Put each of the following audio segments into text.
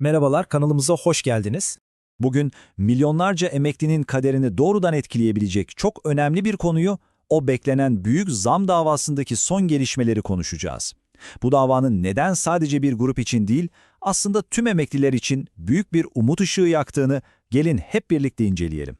Merhabalar, kanalımıza hoş geldiniz. Bugün milyonlarca emeklinin kaderini doğrudan etkileyebilecek çok önemli bir konuyu, o beklenen büyük zam davasındaki son gelişmeleri konuşacağız. Bu davanın neden sadece bir grup için değil, aslında tüm emekliler için büyük bir umut ışığı yaktığını gelin hep birlikte inceleyelim.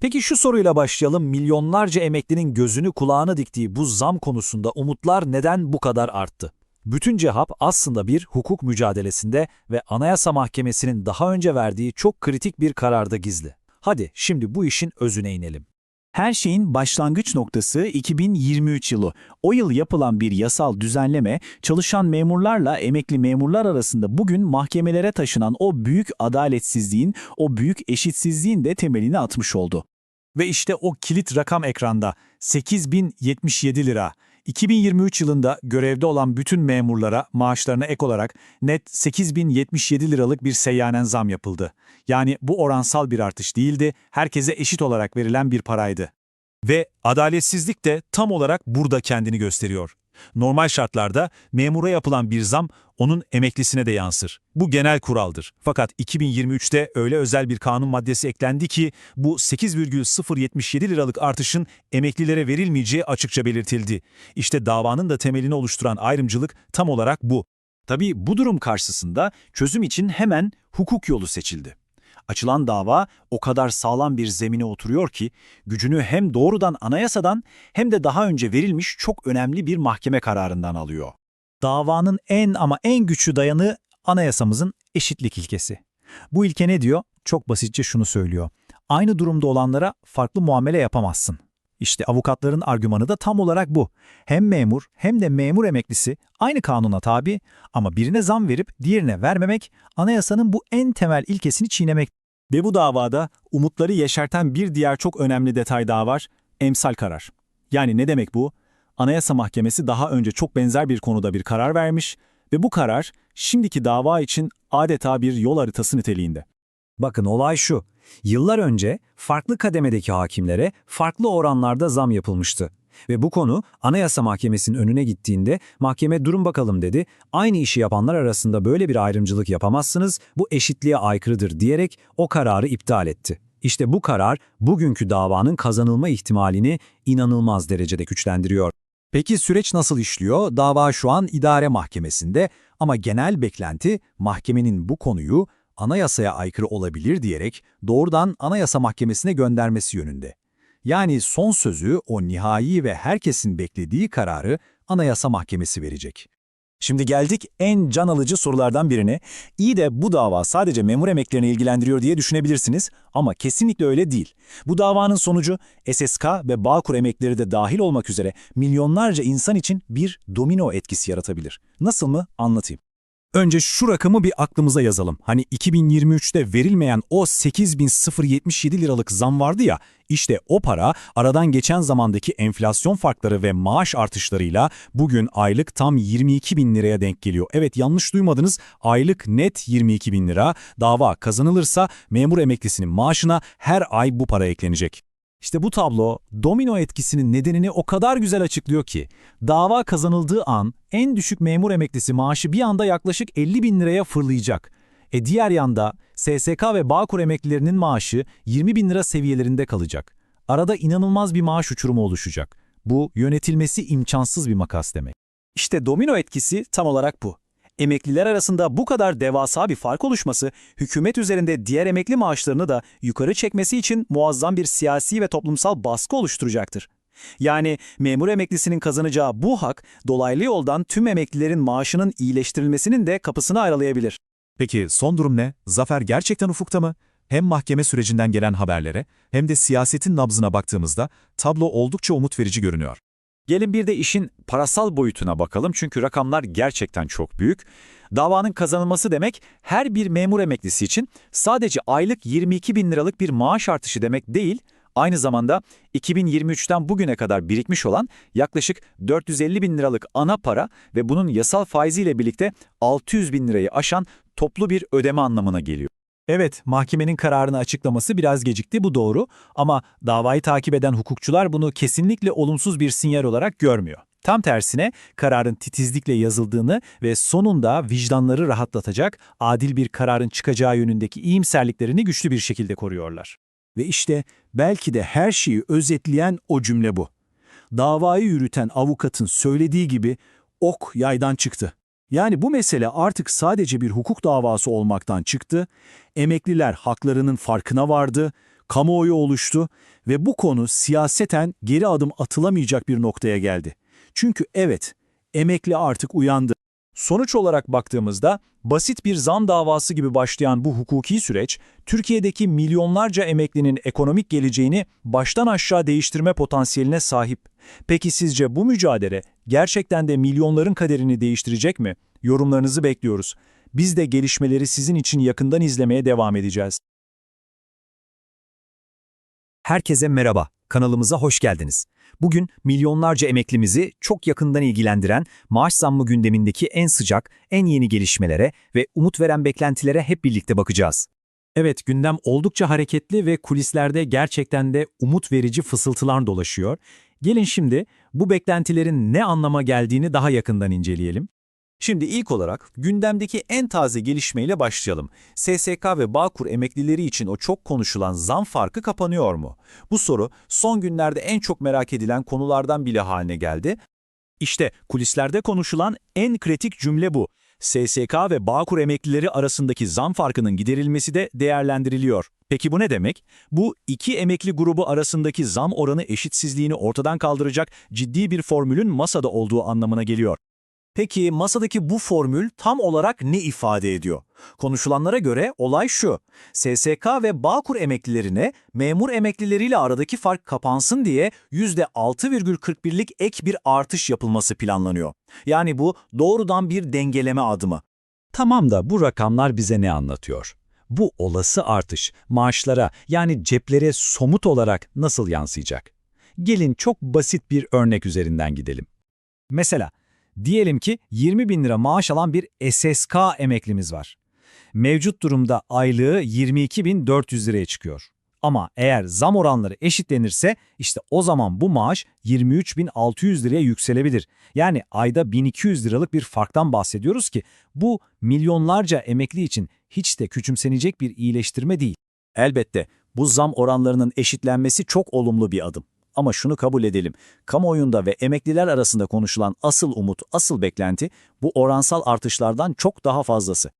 Peki şu soruyla başlayalım. Milyonlarca emeklinin gözünü kulağını diktiği bu zam konusunda umutlar neden bu kadar arttı? Bütün cevap aslında bir hukuk mücadelesinde ve Anayasa Mahkemesi'nin daha önce verdiği çok kritik bir kararda gizli. Hadi şimdi bu işin özüne inelim. Her şeyin başlangıç noktası 2023 yılı. O yıl yapılan bir yasal düzenleme çalışan memurlarla emekli memurlar arasında bugün mahkemelere taşınan o büyük adaletsizliğin, o büyük eşitsizliğin de temelini atmış oldu. Ve işte o kilit rakam ekranda 8077 lira. 2023 yılında görevde olan bütün memurlara maaşlarına ek olarak net 8077 liralık bir seyyanen zam yapıldı. Yani bu oransal bir artış değildi, herkese eşit olarak verilen bir paraydı. Ve adaletsizlik de tam olarak burada kendini gösteriyor. Normal şartlarda memura yapılan bir zam onun emeklisine de yansır. Bu genel kuraldır. Fakat 2023'te öyle özel bir kanun maddesi eklendi ki bu 8,077 liralık artışın emeklilere verilmeyeceği açıkça belirtildi. İşte davanın da temelini oluşturan ayrımcılık tam olarak bu. Tabii bu durum karşısında çözüm için hemen hukuk yolu seçildi. Açılan dava o kadar sağlam bir zemine oturuyor ki gücünü hem doğrudan anayasadan hem de daha önce verilmiş çok önemli bir mahkeme kararından alıyor. Davanın en ama en güçlü dayanı anayasamızın eşitlik ilkesi. Bu ilke ne diyor? Çok basitçe şunu söylüyor. Aynı durumda olanlara farklı muamele yapamazsın. İşte avukatların argümanı da tam olarak bu. Hem memur hem de memur emeklisi aynı kanuna tabi ama birine zam verip diğerine vermemek anayasanın bu en temel ilkesini çiğnemek. Ve bu davada umutları yeşerten bir diğer çok önemli detay daha var, emsal karar. Yani ne demek bu? Anayasa Mahkemesi daha önce çok benzer bir konuda bir karar vermiş ve bu karar şimdiki dava için adeta bir yol haritası niteliğinde. Bakın olay şu. Yıllar önce farklı kademedeki hakimlere farklı oranlarda zam yapılmıştı. Ve bu konu Anayasa Mahkemesi'nin önüne gittiğinde mahkeme durun bakalım dedi. Aynı işi yapanlar arasında böyle bir ayrımcılık yapamazsınız, bu eşitliğe aykırıdır diyerek o kararı iptal etti. İşte bu karar bugünkü davanın kazanılma ihtimalini inanılmaz derecede güçlendiriyor. Peki süreç nasıl işliyor? Dava şu an idare mahkemesinde ama genel beklenti mahkemenin bu konuyu anayasaya aykırı olabilir diyerek doğrudan Anayasa Mahkemesi'ne göndermesi yönünde. Yani son sözü o nihai ve herkesin beklediği kararı Anayasa Mahkemesi verecek. Şimdi geldik en can alıcı sorulardan birine. İyi de bu dava sadece memur emeklerini ilgilendiriyor diye düşünebilirsiniz ama kesinlikle öyle değil. Bu davanın sonucu SSK ve Bağkur emekleri de dahil olmak üzere milyonlarca insan için bir domino etkisi yaratabilir. Nasıl mı? Anlatayım. Önce şu rakamı bir aklımıza yazalım. Hani 2023'te verilmeyen o 8077 liralık zam vardı ya, işte o para aradan geçen zamandaki enflasyon farkları ve maaş artışlarıyla bugün aylık tam 22 bin liraya denk geliyor. Evet yanlış duymadınız, aylık net 22 bin lira. Dava kazanılırsa memur emeklisinin maaşına her ay bu para eklenecek. İşte bu tablo domino etkisinin nedenini o kadar güzel açıklıyor ki, dava kazanıldığı an en düşük memur emeklisi maaşı bir anda yaklaşık 50 bin liraya fırlayacak. E diğer yanda SSK ve Bağkur emeklilerinin maaşı 20 bin lira seviyelerinde kalacak. Arada inanılmaz bir maaş uçurumu oluşacak. Bu yönetilmesi imkansız bir makas demek. İşte domino etkisi tam olarak bu. Emekliler arasında bu kadar devasa bir fark oluşması, hükümet üzerinde diğer emekli maaşlarını da yukarı çekmesi için muazzam bir siyasi ve toplumsal baskı oluşturacaktır. Yani memur emeklisinin kazanacağı bu hak, dolaylı yoldan tüm emeklilerin maaşının iyileştirilmesinin de kapısını aralayabilir. Peki son durum ne? Zafer gerçekten ufukta mı? Hem mahkeme sürecinden gelen haberlere hem de siyasetin nabzına baktığımızda tablo oldukça umut verici görünüyor. Gelin bir de işin parasal boyutuna bakalım çünkü rakamlar gerçekten çok büyük. Davanın kazanılması demek her bir memur emeklisi için sadece aylık 22 bin liralık bir maaş artışı demek değil, aynı zamanda 2023'ten bugüne kadar birikmiş olan yaklaşık 450 bin liralık ana para ve bunun yasal faiziyle birlikte 600 bin lirayı aşan toplu bir ödeme anlamına geliyor. Evet, mahkemenin kararını açıklaması biraz gecikti, bu doğru. Ama davayı takip eden hukukçular bunu kesinlikle olumsuz bir sinyal olarak görmüyor. Tam tersine kararın titizlikle yazıldığını ve sonunda vicdanları rahatlatacak adil bir kararın çıkacağı yönündeki iyimserliklerini güçlü bir şekilde koruyorlar. Ve işte belki de her şeyi özetleyen o cümle bu. Davayı yürüten avukatın söylediği gibi ok yaydan çıktı. Yani bu mesele artık sadece bir hukuk davası olmaktan çıktı, emekliler haklarının farkına vardı, kamuoyu oluştu ve bu konu siyaseten geri adım atılamayacak bir noktaya geldi. Çünkü evet, emekli artık uyandı. Sonuç olarak baktığımızda basit bir zam davası gibi başlayan bu hukuki süreç, Türkiye'deki milyonlarca emeklinin ekonomik geleceğini baştan aşağı değiştirme potansiyeline sahip. Peki sizce bu mücadele gerçekten de milyonların kaderini değiştirecek mi? Yorumlarınızı bekliyoruz. Biz de gelişmeleri sizin için yakından izlemeye devam edeceğiz. Herkese merhaba, kanalımıza hoş geldiniz. Bugün milyonlarca emeklimizi çok yakından ilgilendiren maaş zammı gündemindeki en sıcak, en yeni gelişmelere ve umut veren beklentilere hep birlikte bakacağız. Evet, gündem oldukça hareketli ve kulislerde gerçekten de umut verici fısıltılar dolaşıyor. Gelin şimdi bu beklentilerin ne anlama geldiğini daha yakından inceleyelim. Şimdi ilk olarak gündemdeki en taze gelişmeyle başlayalım. SSK ve Bağkur emeklileri için o çok konuşulan zam farkı kapanıyor mu? Bu soru son günlerde en çok merak edilen konulardan bile haline geldi. İşte kulislerde konuşulan en kritik cümle bu. SSK ve Bağkur emeklileri arasındaki zam farkının giderilmesi de değerlendiriliyor. Peki bu ne demek? Bu iki emekli grubu arasındaki zam oranı eşitsizliğini ortadan kaldıracak ciddi bir formülün masada olduğu anlamına geliyor. Peki masadaki bu formül tam olarak ne ifade ediyor? Konuşulanlara göre olay şu. SSK ve Bağkur emeklilerine memur emeklileriyle aradaki fark kapansın diye %6,41'lik ek bir artış yapılması planlanıyor. Yani bu doğrudan bir dengeleme adımı. Tamam da bu rakamlar bize ne anlatıyor? Bu olası artış maaşlara yani ceplere somut olarak nasıl yansıyacak? Gelin çok basit bir örnek üzerinden gidelim. Mesela, diyelim ki 20 bin lira maaş alan bir SSK emeklimiz var. Mevcut durumda aylığı 22.400 liraya çıkıyor. Ama eğer zam oranları eşitlenirse işte o zaman bu maaş 23.600 liraya yükselebilir. Yani ayda 1200 liralık bir farktan bahsediyoruz ki bu milyonlarca emekli için hiç de küçümsenecek bir iyileştirme değil. Elbette bu zam oranlarının eşitlenmesi çok olumlu bir adım. Ama şunu kabul edelim, kamuoyunda ve emekliler arasında konuşulan asıl umut, asıl beklenti bu oransal artışlardan çok daha fazlası.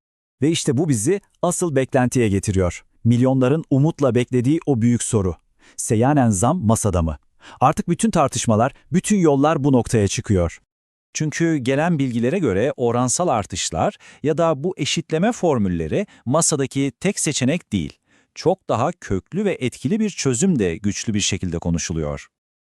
Ve işte bu bizi asıl beklentiye getiriyor. Milyonların umutla beklediği o büyük soru. Seyyanen zam masada mı? Artık bütün tartışmalar, bütün yollar bu noktaya çıkıyor. Çünkü gelen bilgilere göre oransal artışlar ya da bu eşitleme formülleri masadaki tek seçenek değil. Çok daha köklü ve etkili bir çözüm de güçlü bir şekilde konuşuluyor.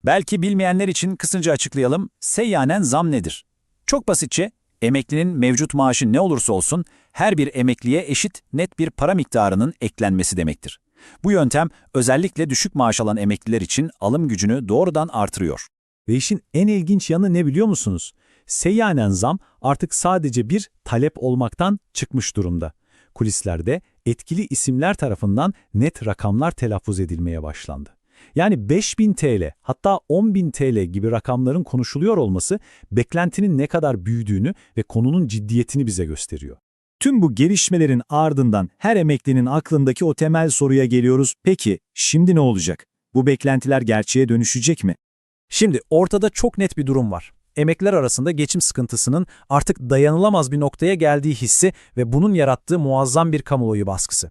Belki bilmeyenler için kısaca açıklayalım. Seyyanen zam nedir? Çok basitçe, emeklinin mevcut maaşı ne olursa olsun her bir emekliye eşit net bir para miktarının eklenmesi demektir. Bu yöntem özellikle düşük maaş alan emekliler için alım gücünü doğrudan artırıyor. Ve işin en ilginç yanı ne biliyor musunuz? Seyyanen zam artık sadece bir talep olmaktan çıkmış durumda. Kulislerde etkili isimler tarafından net rakamlar telaffuz edilmeye başlandı. Yani 5000 TL hatta 10.000 TL gibi rakamların konuşuluyor olması beklentinin ne kadar büyüdüğünü ve konunun ciddiyetini bize gösteriyor. Tüm bu gelişmelerin ardından her emeklinin aklındaki o temel soruya geliyoruz. Peki şimdi ne olacak? Bu beklentiler gerçeğe dönüşecek mi? Şimdi ortada çok net bir durum var. Emekliler arasında geçim sıkıntısının artık dayanılamaz bir noktaya geldiği hissi ve bunun yarattığı muazzam bir kamuoyu baskısı.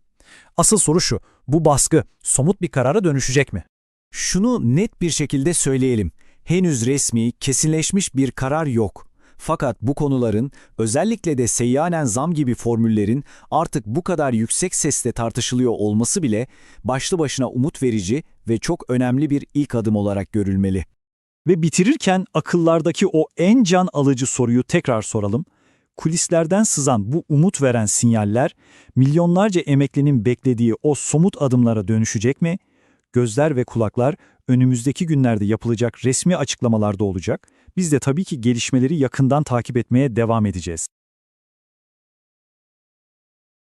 Asıl soru şu, bu baskı somut bir karara dönüşecek mi? Şunu net bir şekilde söyleyelim. Henüz resmi, kesinleşmiş bir karar yok. Fakat bu konuların, özellikle de seyyanen zam gibi formüllerin artık bu kadar yüksek sesle tartışılıyor olması bile başlı başına umut verici ve çok önemli bir ilk adım olarak görülmeli. Ve bitirirken akıllardaki o en can alıcı soruyu tekrar soralım. Kulislerden sızan bu umut veren sinyaller, milyonlarca emeklinin beklediği o somut adımlara dönüşecek mi? Gözler ve kulaklar önümüzdeki günlerde yapılacak resmi açıklamalarda olacak. Biz de tabii ki gelişmeleri yakından takip etmeye devam edeceğiz.